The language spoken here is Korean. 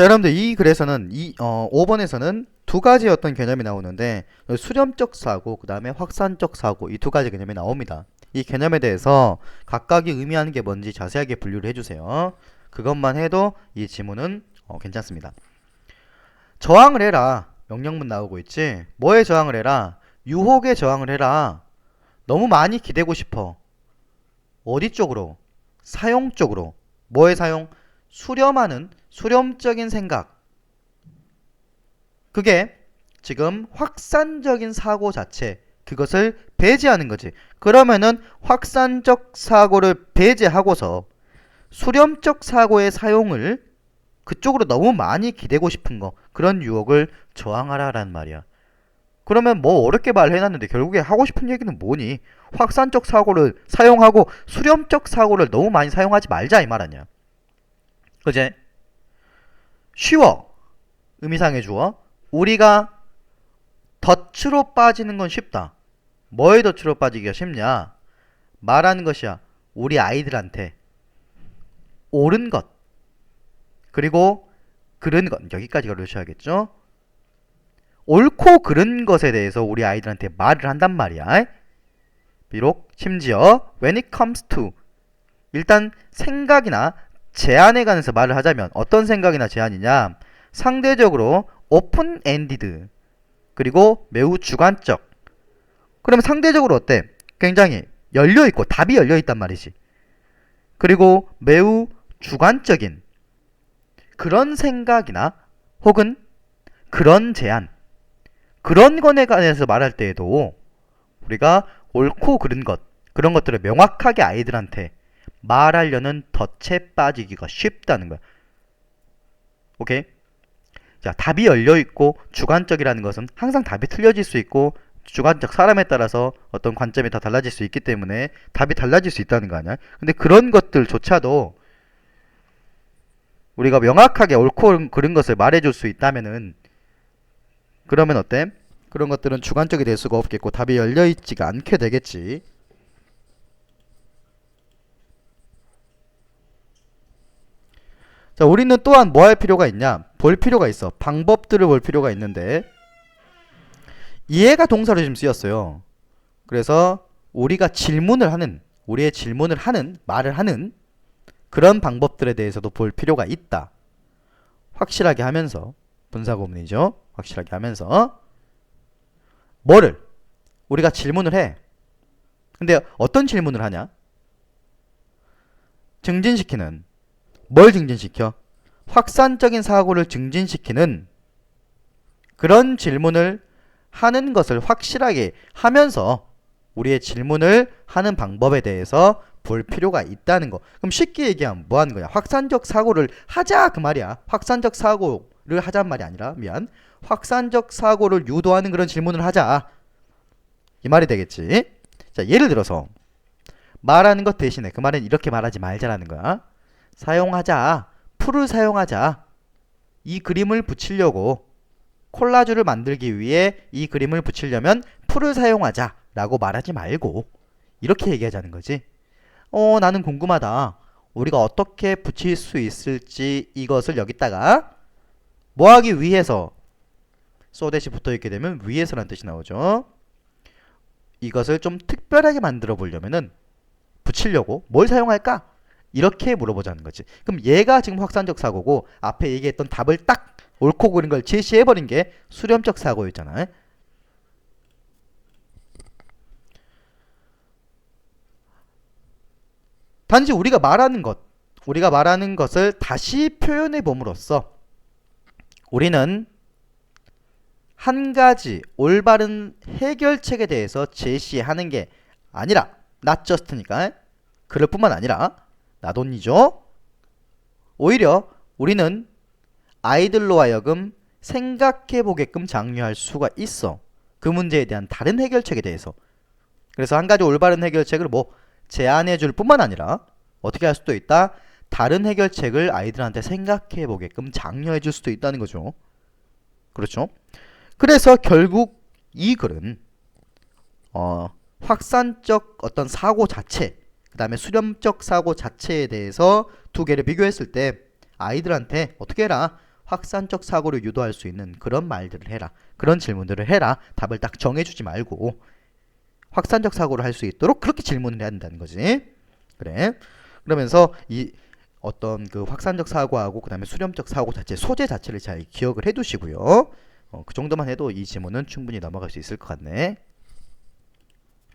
자, 여러분들 이 글에서는 이 어, 5번에서는 두 가지 어떤 개념이 나오는데 수렴적 사고, 그다음에 확산적 사고 이 두 가지 개념이 나옵니다. 이 개념에 대해서 각각이 의미하는 게 뭔지 자세하게 분류를 해 주세요. 그것만 해도 이 지문은 어, 괜찮습니다. 저항을 해라. 명령문 나오고 있지. 뭐에 저항을 해라? 유혹에 저항을 해라. 너무 많이 기대고 싶어. 어디 쪽으로? 사용 쪽으로. 뭐에 사용? 수렴하는 수렴적인 생각. 그게 지금 확산적인 사고 자체, 그것을 배제하는 거지. 그러면은 확산적 사고를 배제하고서 수렴적 사고의 사용을 그쪽으로 너무 많이 기대고 싶은 거, 그런 유혹을 저항하라라는 말이야. 그러면 뭐 어렵게 말해놨는데 결국에 하고 싶은 얘기는 뭐니? 확산적 사고를 사용하고 수렴적 사고를 너무 많이 사용하지 말자 이 말 아니야. 그제? 쉬워. 의미상의 주어. 우리가 덫으로 빠지는 건 쉽다. 뭐에 덫으로 빠지기가 쉽냐? 말하는 것이야. 우리 아이들한테 옳은 것. 그리고 그른 것. 여기까지가 그러셔야겠죠? 옳고 그른 것에 대해서 우리 아이들한테 말을 한단 말이야. 비록 심지어 when it comes to 일단 생각이나 제안에 관해서 말을 하자면 어떤 생각이나 제안이냐 상대적으로 오픈 엔디드 그리고 매우 주관적 그러면 상대적으로 어때? 굉장히 열려 있고 답이 열려 있단 말이지. 그리고 매우 주관적인 그런 생각이나 혹은 그런 제안 그런 것에 관해서 말할 때에도 우리가 옳고 그른 것 그런 것들을 명확하게 아이들한테 말하려는 덫에 빠지기가 쉽다는 거야. 오케이? 자, 답이 열려 있고 주관적이라는 것은 항상 답이 틀려질 수 있고 주관적 사람에 따라서 어떤 관점이 다 달라질 수 있기 때문에 답이 달라질 수 있다는 거 아니야? 근데 그런 것들조차도 우리가 명확하게 옳고 그른 것을 말해줄 수 있다면은 그러면 어때? 그런 것들은 주관적이 될 수가 없겠고 답이 열려 있지가 않게 되겠지. 자, 우리는 또한 뭐 할 필요가 있냐? 볼 필요가 있어. 방법들을 볼 필요가 있는데 이해가 동사로 지금 쓰였어요. 그래서 우리가 질문을 하는 우리의 질문을 하는 말을 하는 그런 방법들에 대해서도 볼 필요가 있다. 확실하게 하면서 분사구문이죠. 확실하게 하면서 뭐를 우리가 질문을 해. 근데 어떤 질문을 하냐? 증진시키는 뭘 증진시켜? 확산적인 사고를 증진시키는 그런 질문을 하는 것을 확실하게 하면서 우리의 질문을 하는 방법에 대해서 볼 필요가 있다는 거. 그럼 쉽게 얘기하면 뭐 하는 거야? 확산적 사고를 하자 그 말이야. 확산적 사고를 하자는 말이 아니라 미안. 확산적 사고를 유도하는 그런 질문을 하자. 이 말이 되겠지. 자, 예를 들어서 말하는 것 대신에 그 말은 이렇게 말하지 말자라는 거야. 사용하자. 풀을 사용하자. 이 그림을 붙이려고 콜라주를 만들기 위해 이 그림을 붙이려면 풀을 사용하자 라고 말하지 말고 이렇게 얘기하자는 거지 어 나는 궁금하다 우리가 어떻게 붙일 수 있을지 이것을 여기다가 뭐 하기 위해서 소댓이 붙어 있게 되면 위해서라는 뜻이 나오죠 이것을 좀 특별하게 만들어 보려면은 붙이려고 뭘 사용할까 이렇게 물어보자는 거지 그럼 얘가 지금 확산적 사고고 앞에 얘기했던 답을 딱 옳고 그른 걸 제시해버린 게 수렴적 사고였잖아. 단지 우리가 말하는 것, 우리가 말하는 것을 다시 표현해 봄으로써 우리는 한 가지 올바른 해결책에 대해서 제시하는 게 아니라 not just니까 그럴 뿐만 아니라 나돈이죠. 오히려 우리는 아이들로 하여금 생각해 보게끔 장려할 수가 있어. 그 문제에 대한 다른 해결책에 대해서. 그래서 한 가지 올바른 해결책을 뭐 제안해 줄 뿐만 아니라 어떻게 할 수도 있다. 다른 해결책을 아이들한테 생각해 보게끔 장려해 줄 수도 있다는 거죠. 그렇죠? 그래서 결국 이 글은 어, 확산적 어떤 사고 자체, 그 다음에 수렴적 사고 자체에 대해서 두 개를 비교했을 때 아이들한테 어떻게 해라. 확산적 사고를 유도할 수 있는 그런 말들을 해라. 그런 질문들을 해라. 답을 딱 정해주지 말고 확산적 사고를 할 수 있도록 그렇게 질문을 해야 된다는 거지. 그래. 그러면서 이 어떤 그 확산적 사고하고 그다음에 수렴적 사고 자체 소재 자체를 잘 기억을 해두시고요. 어, 그 정도만 해도 이 지문은 충분히 넘어갈 수 있을 것 같네.